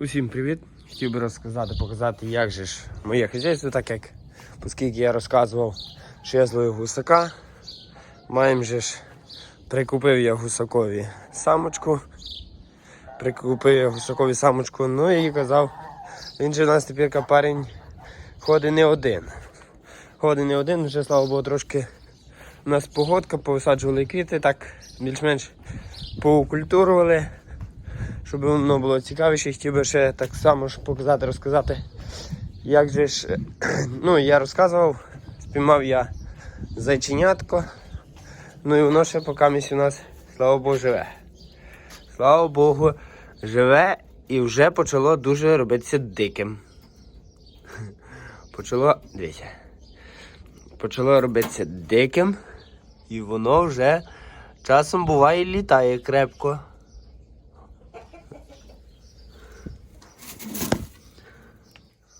Усім привіт! Хотів би розказати, показати, як же ж моє хазяйство, так як, оскільки я розказував, що я зловив гусака, маємо же ж, прикупив я гусакові самочку, прикупив я гусакові самочку, ну і казав, він же у нас тепер парень ходить не один. Ходить не один, вже слава Богу, трошки у нас погодка, повисаджували квіти, так більш-менш поукультурували щоб воно було цікавіше, хотів би ще так само ж показати, розказати, як же ж, ну я розказував, спіймав я зайченятко, ну і воно ще поки місць у нас, слава Богу, живе. Слава Богу, живе і вже почало дуже робитися диким. Почало, дивіться, почало робитися диким, і воно вже часом буває літає крепко.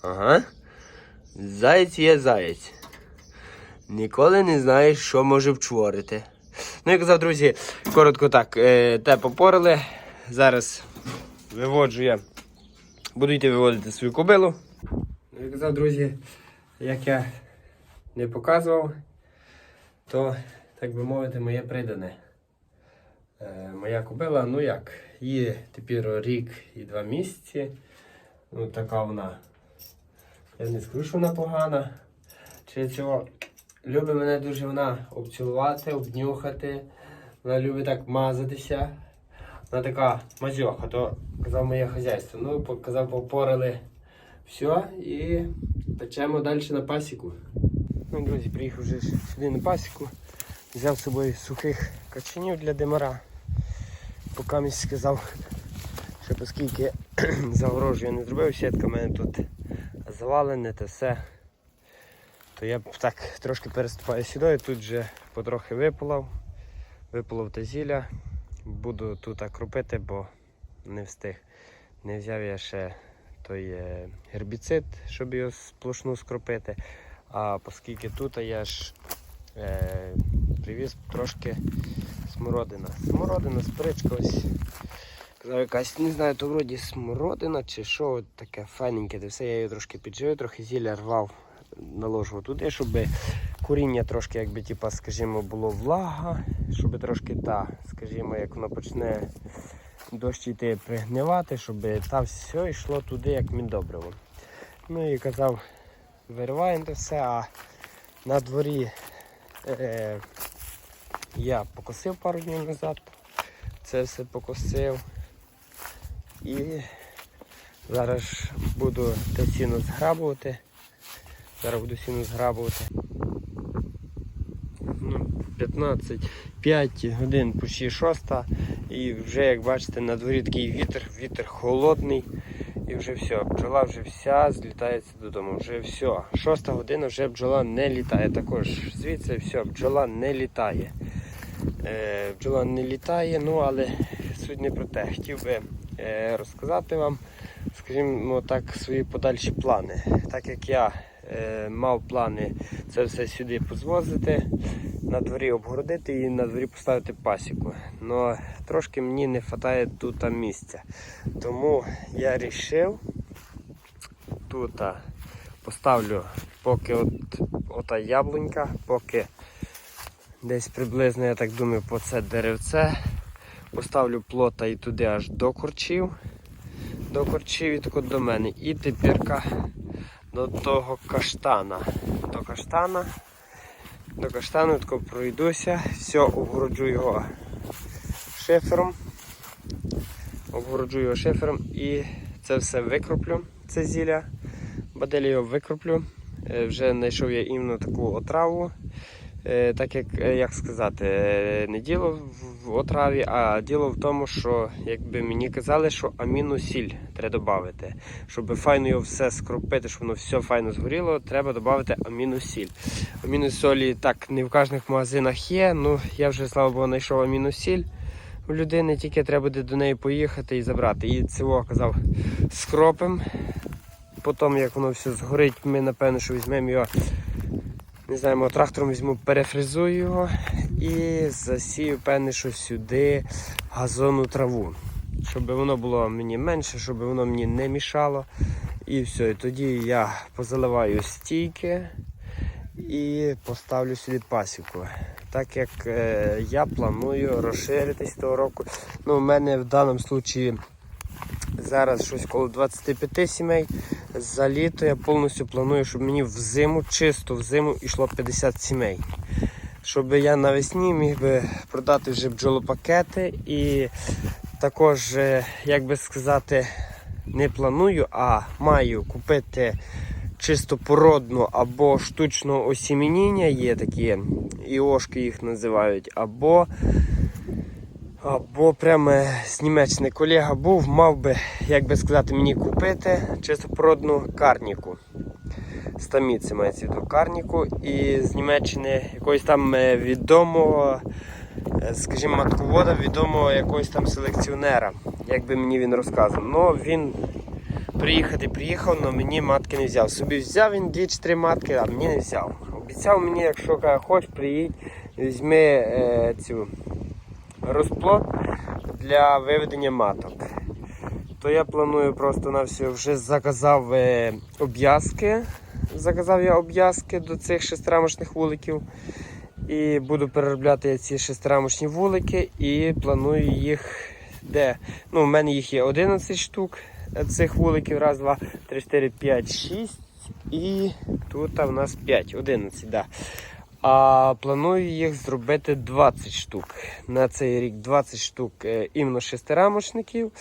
Ага. Заєць є заєць. Ніколи не знаєш, що може вчворити. Ну, як казав, друзі, коротко так, е, те попорили. Зараз виводжу я. Буду йти виводити свою кобилу. Ну, як казав, друзі, як я не показував, то, так би мовити, моє придане. Е, моя кобила, ну як, їй тепер рік і два місяці. Ну, така вона я не скажу, що вона погана. Чи цього любить мене дуже вона обцілувати, обнюхати. Вона любить так мазатися. Вона така мазьоха, то казав моє хазяйство. Ну, показав, попорали все і печемо далі на пасіку. Ну, друзі, приїхав вже сюди на пасіку. Взяв з собою сухих качанів для димара. Поки мені сказав, що оскільки загорожу я не зробив, сітка в мене тут завалене те все. То я так трошки переступаю сюди, і тут вже потрохи випалав, випалав те зілля. Буду тут кропити, бо не встиг. Не взяв я ще той е, гербіцид, щоб його сплошну скропити. А оскільки тут я ж е, привіз трошки смородина. Смородина, спричка ось. Казав якась, не знаю, то вроді смородина чи що таке файненьке, де все я її трошки підживив, трохи зілля рвав, наложував туди, щоб коріння трошки, якби, типа, скажімо, було влага, щоб трошки та, скажімо, як воно почне дощ йти пригнивати, щоб та все йшло туди, як міндобриво. Ну і казав, вириваємо це все, а на дворі е, я покосив пару днів назад, це все покосив. І зараз буду те сіно зграбувати. Зараз буду сіно зграбувати. Ну, 15, 5 годин почти 6. І вже, як бачите, на дворі такий вітер, вітер холодний. І вже все, бджола вже вся злітається додому. Вже все. Шоста година вже бджола не літає. Також звідси все, бджола не літає. Е, бджола не літає, ну але суть не про те. Хотів би розказати вам, скажімо так, свої подальші плани. Так як я е, мав плани це все сюди позвозити, на дворі обгородити і на дворі поставити пасіку. Но трошки мені не вистачає тут місця. Тому я вирішив тут поставлю поки от, ота яблунька, поки десь приблизно, я так думаю, по це деревце. Поставлю плота і туди аж до корчів. До корчів і так от до мене. І тепірка до того каштана. До каштана. До каштану тако пройдуся, все, обгороджу його шифером. Обгороджу його шифером і це все викроплю, це зілля. Баделі його викроплю. Е, Вже знайшов я іменно таку отраву. Е, Так як, е, як сказати, е, не діло в отраві, а діло в тому, що якби мені казали, що аміносіль треба додати. Щоб файно його все скропити, щоб воно все файно згоріло, треба додати аміносіль. Аміносолі так не в кожних магазинах є. Ну я вже слава Богу знайшов аміносіль у людини, тільки треба буде до неї поїхати і забрати. І цього казав скропим. Потім, як воно все згорить, ми напевно, що візьмемо його. Не знаю, трактором візьму, перефризую його і засію, певне, що сюди газонну траву. щоб воно було мені менше, щоб воно мені не мішало. І все, і тоді я позаливаю стійки і поставлю сюди пасіку. Так як е, я планую розширитись того року. Ну, у мене в даному випадку зараз щось коло 25 сімей. За літо я повністю планую, щоб мені в зиму, чисто в зиму йшло 50 сімей. Щоб я навесні міг би продати вже бджолопакети і також, е, як би сказати, не планую, а маю купити чисто породну або штучного осімініння, є такі іошки їх називають, або, або прямо з Німеччини колега був, мав би, як би сказати, мені купити чисто породну карніку. Стаміці мається в виду карніку і з Німеччини якогось там е, відомого, е, скажімо, матковода, відомого якогось там селекціонера, як би мені він розказував. Ну він приїхати приїхав, але мені матки не взяв. Собі взяв він 2-3 матки, а мені не взяв. Обіцяв мені, якщо хочеш, приїдь, візьми е, цю розплод для виведення маток. То я планую просто на все, вже заказав е, обв'язки. Заказав я обв'язки до цих шестирамочних вуликів. І буду переробляти ці шестирамочні вулики і планую їх де. Ну, У мене їх є 11 штук цих вуликів. Раз, два, три, чотири, п'ять, шість. І тут у нас 5, 11, да. А планую їх зробити 20 штук. На цей рік 20 штук е, іменно шестирамочників.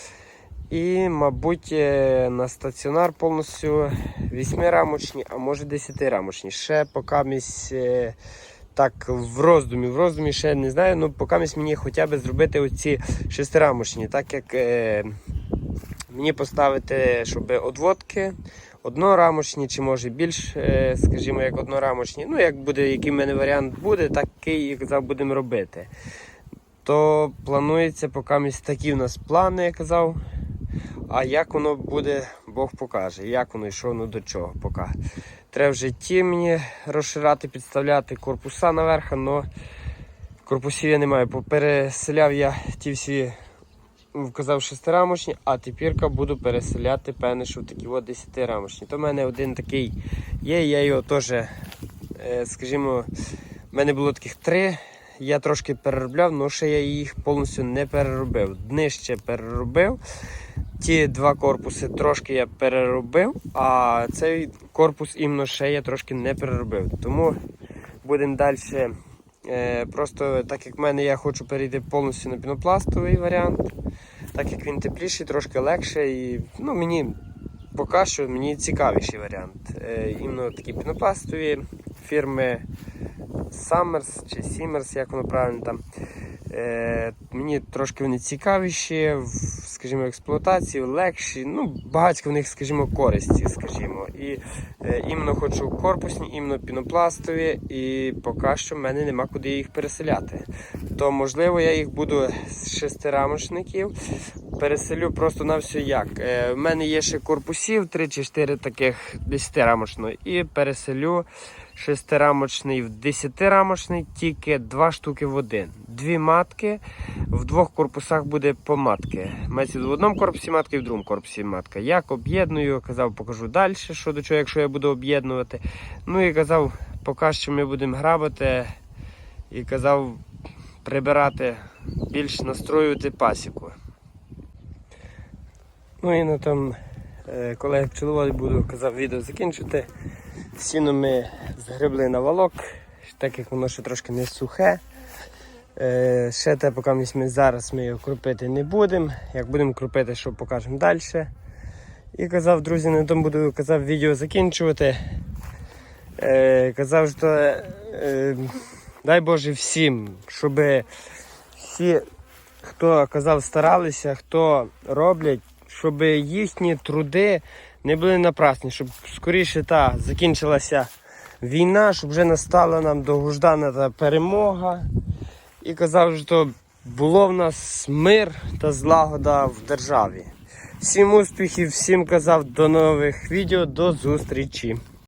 І, мабуть, е, на стаціонар повністю 8-рамочні, а може 10-рамочні. Ще поки місь, е, так в роздумі, в роздумі ще не знаю, ну поки місь мені хоча б зробити оці 6-рамочні, так як е, мені поставити, щоб одводки однорамочні, чи може більш, е, скажімо, як однорамочні. Ну, як буде, який в мене варіант буде, такий і казав, будемо робити. То планується, поки такі в нас плани, я казав. А як воно буде, Бог покаже. Як воно і що воно до чого поки. Треба в житті мені розширати, підставляти корпуса наверх, але корпусів я не маю. Попереселяв я ті всі, вказав шестирамочні, а тепер буду переселяти, певне, що в такі от десятирамочні. То в мене один такий є, я його теж, е, скажімо, в мене було таких три. Я трошки переробляв, але ще я їх повністю не переробив. Днище переробив. Ті два корпуси трошки я переробив, а цей корпус іменно ще я трошки не переробив. Тому будемо далі. Е, просто так як в мене я хочу перейти повністю на пінопластовий варіант, так як він тепліший, трошки легше і ну, мені поки що мені цікавіший варіант. Е, іменно такі пінопластові фірми Summers чи Simmers, як воно правильно там. Е, мені трошки вони цікавіші, скажімо, експлуатації, легші. Ну, багатько в них, скажімо, користі, скажімо. І е, іменно хочу корпусні, іменно пінопластові, і поки що в мене нема куди їх переселяти. То можливо я їх буду з шестирамочників. Переселю просто на все як. Е, в мене є ще корпусів 3 чи 4 таких 10-рамочного і переселю шестирамочний в десятирамочний, тільки два штуки в один. Дві матки, в двох корпусах буде по матки. Мається в одному корпусі матка і в другому корпусі матка. Як об'єдную, казав, покажу далі, що до чого, якщо я буду об'єднувати. Ну і казав, поки що ми будемо грабити. І казав прибирати, більш настроювати пасіку. Ну і на тому, е, коли я пчеловод буду казав відео закінчити. Сіно ми згребли на валок, так як воно ще трошки не сухе. Е, ще те, поки ми зараз ми його крупити не будемо. Як будемо крупити, що покажемо далі. І казав, друзі, на тому буду казав відео закінчувати. Е, казав, що е, дай Боже всім, щоб всі, хто казав, старалися, хто роблять, щоб їхні труди не були напрасні, щоб скоріше та закінчилася війна, щоб вже настала нам довгождана та перемога. І казав, що було в нас мир та злагода в державі. Всім успіхів, всім казав до нових відео, до зустрічі.